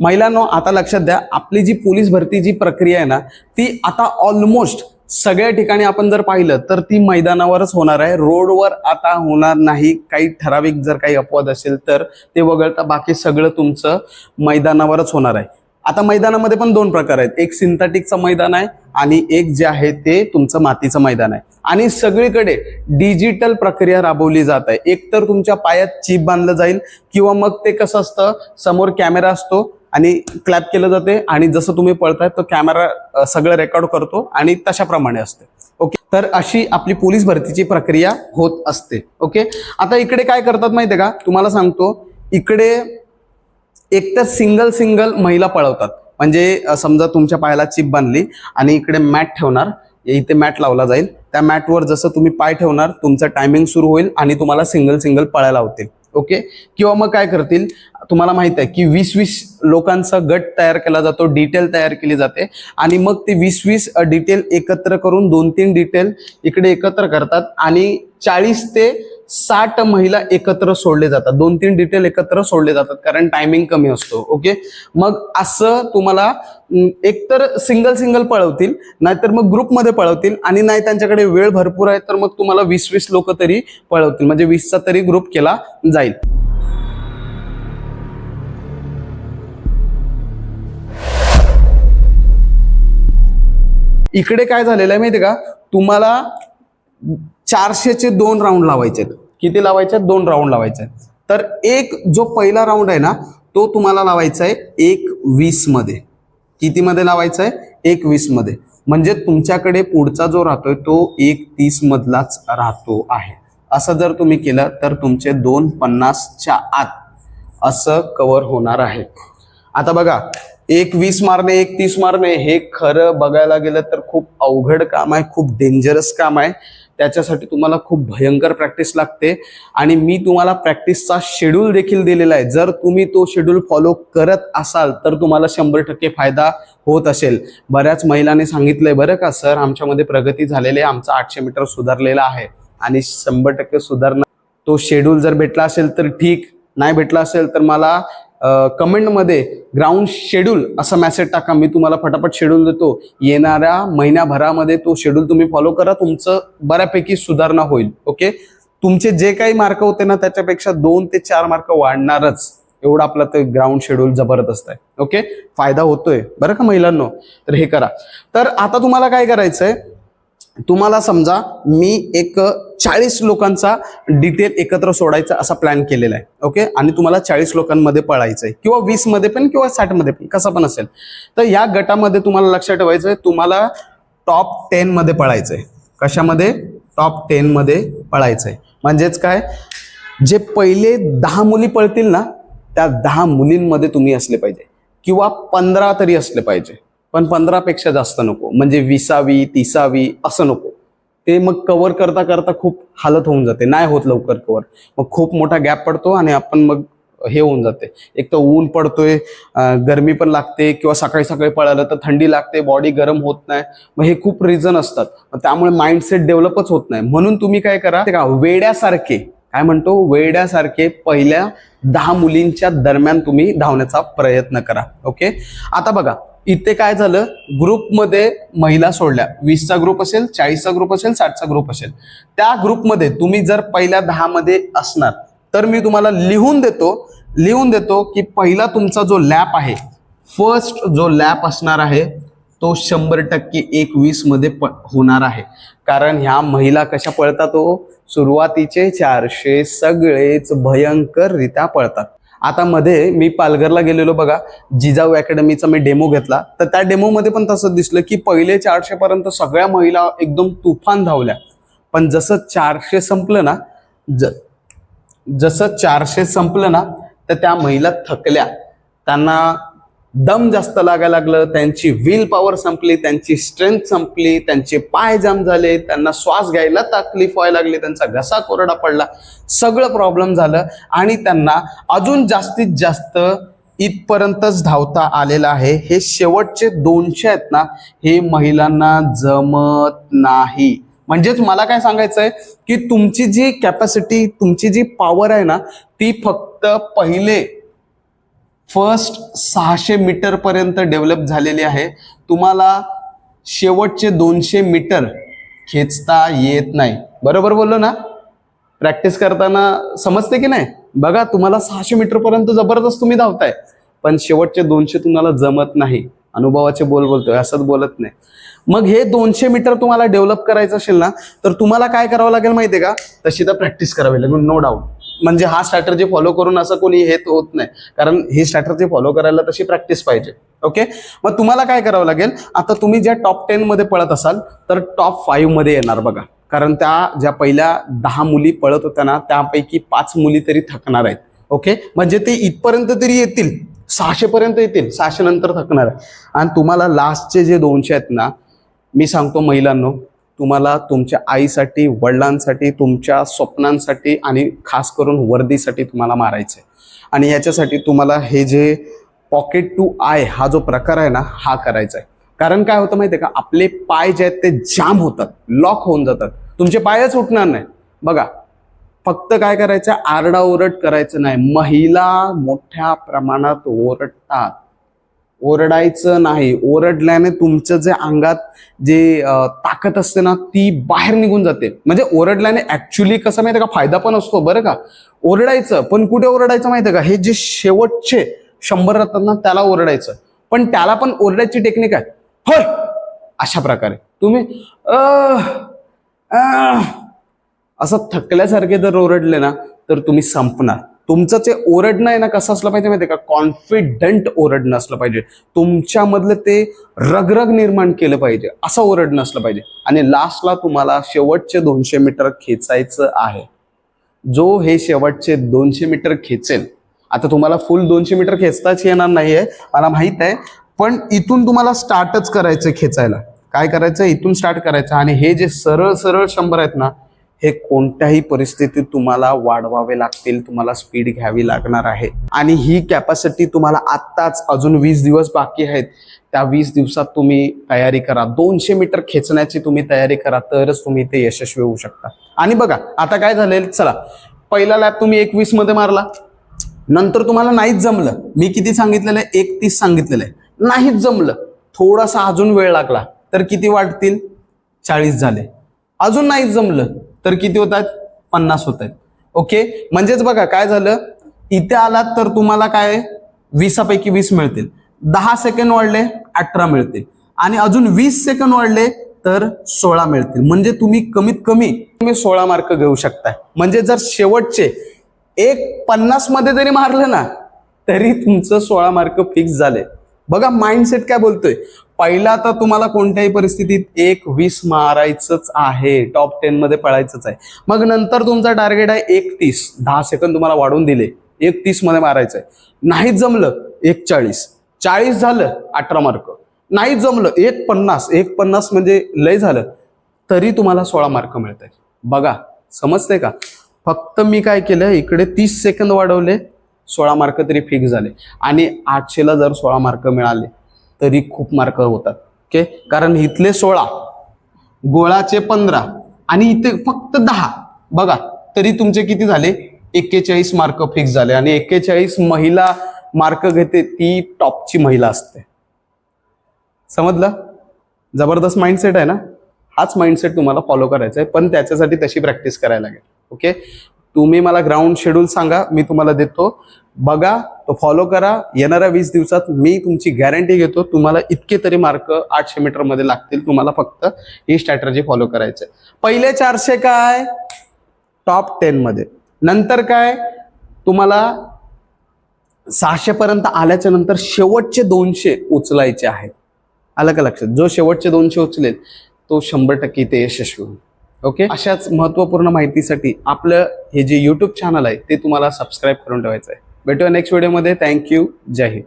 महिलांनो आता लक्षात द्या आपली जी पोलीस भरती जी प्रक्रिया आहे ना ती आता ऑलमोस्ट सगळ्या ठिकाणी आपण जर पाहिलं तर ती मैदानावरच होणार आहे. रोडवर आता होणार नाही. काही ठराविक जर काही अपवाद असेल तर ते वगळता बाकी सगळं तुमचं मैदानावरच होणार आहे. आता मैदानामध्ये पण दोन प्रकार आहेत. एक सिंथेटिकचं मैदान आहे आणि एक जे आहे ते तुमचं मातीचं मैदान आहे. आणि सगळीकडे डिजिटल प्रक्रिया राबवली जात आहे. एक तर तुमच्या पायात चिप बांधलं जाईल किंवा मग ते कसं असतं समोर कॅमेरा असतो आणि क्लॅप केलं जाते आणि जसं तुम्ही पळताय तो कॅमेरा सगळं रेकॉर्ड करतो आणि तशाप्रमाणे असते. ओके तर अशी आपली पोलीस भरतीची प्रक्रिया होत असते. ओके आता इकडे काय करतात माहितीये का? तुम्हाला सांगतो इकडे एक तर सिंगल सिंगल महिला पळवतात. म्हणजे समजा तुमच्या पायाला चिप बांधली आणि इकडे मॅट ठेवणार इथे मॅट लावला जाईल. त्या मॅटवर जसं तुम्ही पाय ठेवणार तुमचं टायमिंग सुरू होईल आणि तुम्हाला सिंगल सिंगल पळायला होतील. ओके? किंवा मग काय करतील तुम्हाला माहीत आहे की वीस वीस लोकांचा गट तयार केला जातो डिटेल तयार केली जाते. आणि मग ते वीस वीस डिटेल एकत्र करून दोन तीन डिटेल इकडे एकत्र करतात आणि चाळीस ते साठ महिला एकत्र सोडले जातात. दोन तीन डिटेल एकत्र सोडले जातात कारण टायमिंग कमी असतो ओके मग असं तुम्हाला एकतर सिंगल सिंगल पळवतील नाहीतर मग ग्रुपमध्ये पळवतील आणि नाही त्यांच्याकडे वेळ भरपूर आहे तर मग तुम्हाला वीस वीस लोक तरी पळवतील. म्हणजे वीसचा तरी ग्रुप केला जाईल. इकडे काय झालेलं आहे माहिती का? तुम्हाला चारशेचे दोन राऊंड लावायचे आहेत. किती लावायचे? दोन राऊंड लावायचे. तर एक जो पहिला राऊंड आहे ना तो तुम्हाला लावायचा आहे एक वीसमध्ये. किती मध्ये लावायचा आहे? एक वीसमध्ये. म्हणजे तुमच्याकडे पुढचा जो राहतोय तो एक तीस मधलाच राहतो आहे. असं जर तुम्ही केलं तर तुमचे दोन पन्नासच्या आत असं कव्हर होणार आहे. आता बघा एक वीस मारणे एक तीस मारणे हे खरं बघायला गेलं तर खूप अवघड काम आहे खूप डेंजरस काम आहे. त्याच्यासाठी तुम्हाला खूप भयंकर प्रॅक्टिस लागते. आणि मी तुम्हाला प्रॅक्टिसचा शेड्यूल देखील दिलेला आहे. जर तुम्ही तो शेड्यूल फॉलो करत असाल तर तुम्हाला शंभर टक्के फायदा होत असेल. बऱ्याच महिलांनी सांगितलंय बरं का सर आमच्यामध्ये प्रगती झालेली आहे. आमचा आठशे मीटर सुधारलेला आहे. आणि शंभर टक्के सुधारणा तो शेड्यूल जर भेटला असेल तर ठीक. नाही भेटला असेल तर मला कमेंटमध्ये ग्राउंड शेड्यूल असा मेसेज टाका. मी तुम्हाला फटाफट शेड्यूल देतो. येणाऱ्या महिन्याभरामध्ये तो शेड्यूल तुम्ही फॉलो करा. तुमचं बऱ्यापैकी सुधारणा होईल. ओके तुमचे जे काही मार्क होते ना त्याच्यापेक्षा दोन ते चार मार्क वाढणारच. एवढा आपला ते ग्राउंड शेड्यूल जबरदस्त आहे. ओके फायदा होतोय. बरं का महिलांनो? तर हे करा. तर आता तुम्हाला काय करायचंय? तुम्हाला समजा मी एक चाळीस लोकांचा डिटेल एकत्र सोडायचा असा प्लॅन केलेला आहे ओके आणि तुम्हाला चाळीस लोकांमध्ये पळायचं आहे किंवा वीसमध्ये पण किंवा साठमध्ये पण कसं पण असेल. तर या गटामध्ये तुम्हाला लक्षात ठेवायचं आहे तुम्हाला टॉप टेनमध्ये पळायचं आहे. कशामध्ये? टॉप टेनमध्ये पळायचं आहे. म्हणजेच काय? जे पहिले दहा मुली पळतील ना त्या दहा मुलींमध्ये तुम्ही असले पाहिजे किंवा पंधरा तरी असले पाहिजे. पण पंधरापेक्षा जास्त नको. म्हणजे विसावी तिसावी असं नको. ते मग कव्हर करता करता खूप हालत होऊन जाते. नाही होत लवकर कव्हर मग खूप मोठा गॅप पडतो आणि आपण मग हे होऊन जाते. एक तर ऊन पडतोय गरमी पण लागते किंवा सकाळी सकाळी पळालं तर थंडी लागते बॉडी गरम होत नाही. मग हे खूप रिझन असतात. त्यामुळे माइंडसेट डेव्हलपच होत नाही. म्हणून तुम्ही काय करा ते का वेड्यासारखे काय म्हणतो वेड्यासारखे पहिल्या दहा मुलींच्या दरम्यान तुम्ही धावण्याचा प्रयत्न करा. ओके आता बघा इथे काय झालं? ग्रुपमध्ये महिला सोडल्या. वीसचा ग्रुप असेल चाळीसचा ग्रुप असेल साठचा ग्रुप असेल. त्या ग्रुपमध्ये तुम्ही जर पहिल्या दहामध्ये असणार तर मी तुम्हाला लिहून देतो लिहून देतो की पहिला तुमचा जो लॅप आहे फर्स्ट जो लॅप असणार आहे तो शंभर टक्के एक मध्ये प होणार आहे. कारण ह्या महिला कशा पळतात हो? सुरुवातीचे चारशे सगळेच भयंकररित्या पळतात. आता मध्ये मी पालघरला गेलेलो बघा जिजाऊ अकॅडमीचा मी डेमो घेतला. तर त्या डेमोमध्ये पण तसं दिसलं की पहिले चारशे पर्यंत सगळ्या महिला एकदम तुफान धावल्या. पण जसं चारशे संपलं ना ज जसं चारशे संपलं ना तर त्या महिला थकल्या. त्यांना दम जास्त लागायला लागलं त्यांची व्हील पॉवर संपली त्यांची स्ट्रेंथ संपली त्यांचे पाय जाम झाले त्यांना श्वास घ्यायला तकलीफ व्हायला लागली त्यांचा घसा कोरडा पडला. सगळं प्रॉब्लेम झालं आणि त्यांना अजून जास्तीत जास्त इथपर्यंतच धावता आलेलं आहे. हे शेवटचे दोनशे आहेत ना हे महिलांना जमत नाही. म्हणजेच मला काय सांगायचं आहे की तुमची जी कॅपॅसिटी तुमची जी पॉवर आहे ना ती फक्त पहिले फर्स्ट सहाशे मीटर पर्यंत डेव्हलप झालेली आहे. तुम्हाला शेवटचे दोनशे मीटर खेचता येत नाही. बरोबर बोललो ना? प्रॅक्टिस करताना समजते की नाही? बघा तुम्हाला सहाशे मीटर पर्यंत जबरदस्त तुम्ही धावताय. पण शेवटचे दोनशे तुम्हाला जमत नाही. अनुभवाचे बोल बोलतोय असंच बोलत नाही. मग हे दोनशे मीटर तुम्हाला डेव्हलप करायचं असेल ना तर तुम्हाला काय करावं लागेल माहितीये का? तशी तर प्रॅक्टिस करावी लागेल नो डाऊट म्हणजे हा स्ट्रॅटर्जी फॉलो करून असं कोणी हे होत नाही. कारण ही स्ट्रॅटर्जी फॉलो करायला तशी प्रॅक्टिस पाहिजे. ओके मग तुम्हाला काय करावं लागेल? आता तुम्ही ज्या टॉप टेन मध्ये पळत असाल तर टॉप फाईव्हमध्ये येणार बघा. कारण त्या ज्या पहिल्या दहा मुली पळत होत्या ना त्यापैकी पाच मुली तरी थकणार आहेत. ओके म्हणजे ते इथपर्यंत तरी येतील. सहाशे पर्यंत येतील. सहाशे नंतर थकणार आहे आणि तुम्हाला लास्टचे जे दोनशे आहेत ना मी सांगतो महिलांनो तुम्हाला तुमच्या आईसाठी वडिलांसाठी तुमच्या स्वप्नांसाठी आणि खास करून वर्दीसाठी तुम्हाला मारायचं आहे आणि याच्यासाठी तुम्हाला हे जे पॉकेट टू आय हा जो प्रकार आहे ना हा करायचा आहे कारण काय होतं माहिती आहे का? आपले पाय जे आहेत ते जाम होतात लॉक होऊन जातात. तुमचे पायच उठणार नाही. बघा फक्त काय करायचं आरडाओरड करायचं नाही. महिला मोठ्या प्रमाणात ओरडतात. ओरडायचं नाही. ओरडल्याने तुमचं जे अंगात जे ताकद असते ना ती बाहेर निघून जाते. म्हणजे ओरडल्याने ऍक्च्युली कसं माहितीये का फायदा पण असतो बरं का? ओरडायचं पण कुठे ओरडायचं माहितीये का? हे जे शेवटचे शंभर राहतात ना त्याला ओरडायचं. पण त्याला पण ओरडायची टेक्निक आहे. होय! अशा प्रकारे. तुम्ही असं थकल्यासारखे जर ओरडले ना तर तुम्ही संपणार. तुमचं जे ओरडणं आहे ना कसं असलं पाहिजे माहितीये का? कॉन्फिडंट ओरडणं असलं पाहिजे. तुमच्यामधलं ते रगरग निर्माण केलं पाहिजे. असं ओरडणं असलं पाहिजे. आणि लास्टला तुम्हाला शेवटचे दोनशे मीटर खेचायचं आहे. जो हे शेवटचे दोनशे मीटर खेचेल आता तुम्हाला फुल दोनशे मीटर खेचताच येणार नाहीये मला माहीत आहे पण इथून तुम्हाला स्टार्टच करायचं खेचायला. काय करायचं इथून स्टार्ट करायचं. आणि हे जे सरळ सरळ शंभर आहेत ना हे कोणत्याही परिस्थितीत तुम्हाला वाढवावे लागतील तुम्हाला स्पीड घ्यावी लागणार आहे. आणि ही कॅपॅसिटी तुम्हाला आत्ताच अजून वीस दिवस बाकी आहेत. त्या वीस दिवसात तुम्ही तयारी करा. दोनशे मीटर खेचण्याची तुम्ही तयारी करा तरच तुम्ही ते यशस्वी होऊ शकता. आणि बघा आता काय झालंय चला पहिला लॅब तुम्ही एकवीसमध्ये मारला. नंतर तुम्हाला नाहीच जमलं. मी किती सांगितलेलं आहे? एक तीस सांगितलेलं आहे. नाहीच जमलं. थोडासा अजून वेळ लागला. तर किती वाटतील चाळीस झाले. अजून नाहीच जमलं. तर किती होत आहेत पन्नास होत आहेत. ओके? म्हणजेच बघा काय झालं? इथे आलात तर तुम्हाला काय वीसापैकी वीस मिळतील. दहा सेकंड वाढले अठरा मिळतील. आणि अजून वीस सेकंड वाढले तर सोळा मिळतील. म्हणजे तुम्ही कमीत कमी तुम्ही सोळा मार्क घेऊ शकताय. म्हणजे जर शेवटचे एक पन्नासमध्ये जरी मारलं ना तरी तुमचं सोळा मार्क फिक्स झाले. बघा माइंडसेट काय बोलतोय? पहिला तर तुम्हाला कोणत्याही परिस्थितीत एक वीस मारायचंच आहे. टॉप टेन मध्ये पळायचंच आहे. मग नंतर तुमचा टार्गेट आहे एक तीस दहा सेकंद तुम्हाला वाढवून दिले. एक तीसमध्ये मारायचं आहे नाहीच जमलं एक चाळीस चाळीस झालं अठरा मार्क नाही जमलं एक पन्नास. एक पन्नास म्हणजे लय झालं. तरी तुम्हाला सोळा मार्क मिळत आहेत बघा समजते का? फक्त मी काय केलं इकडे तीस सेकंद वाढवले. सोळा मार्क तरी फिक्स झाले. आणि आठशेला जर सोळा मार्क मिळाले तरी खूप मार्क होतात. ओके कारण इथले सोळा गोळाचे पंधरा आणि इथे फक्त दहा बघा तरी तुमचे किती झाले? एक्केचाळीस मार्क फिक्स झाले. आणि एक्केचाळीस महिला मार्क घेते ती टॉपची महिला असते. समजलं? जबरदस्त माइंडसेट आहे ना? हाच माइंडसेट तुम्हाला फॉलो करायचा आहे. पण त्याच्यासाठी तशी प्रॅक्टिस करायला लागेल. ओके तुम्ही मला ग्राउंड शेड्यूल सांगा मी तुम्हाला देतो. बघा तो फॉलो करा. येणाऱ्या वीस दिवसात मी तुमची गॅरंटी घेतो. तुम्हाला इतके तरी मार्क आठशे मीटरमध्ये लागतील तुम्हाला फक्त ही स्ट्रॅटर्जी फॉलो करायचं पहिले चारशे काय? टॉप टेन मध्ये. नंतर काय? तुम्हाला सहाशे पर्यंत आल्याच्यानंतर शेवटचे दोनशे उचलायचे आहेत. आलं का लक्षात? जो शेवटचे दोनशे उचलेल तो शंभर टक्के ते यशस्वी होईल. ओके? अशाच महत्त्वपूर्ण माहितीसाठी आपलं हे जे यूट्यूब चॅनल आहे ते तुम्हाला सबस्क्राईब करून ठेवायचं आहे. भेटूया नेक्स्ट व्हिडिओमध्ये थँक्यू जय हिंद.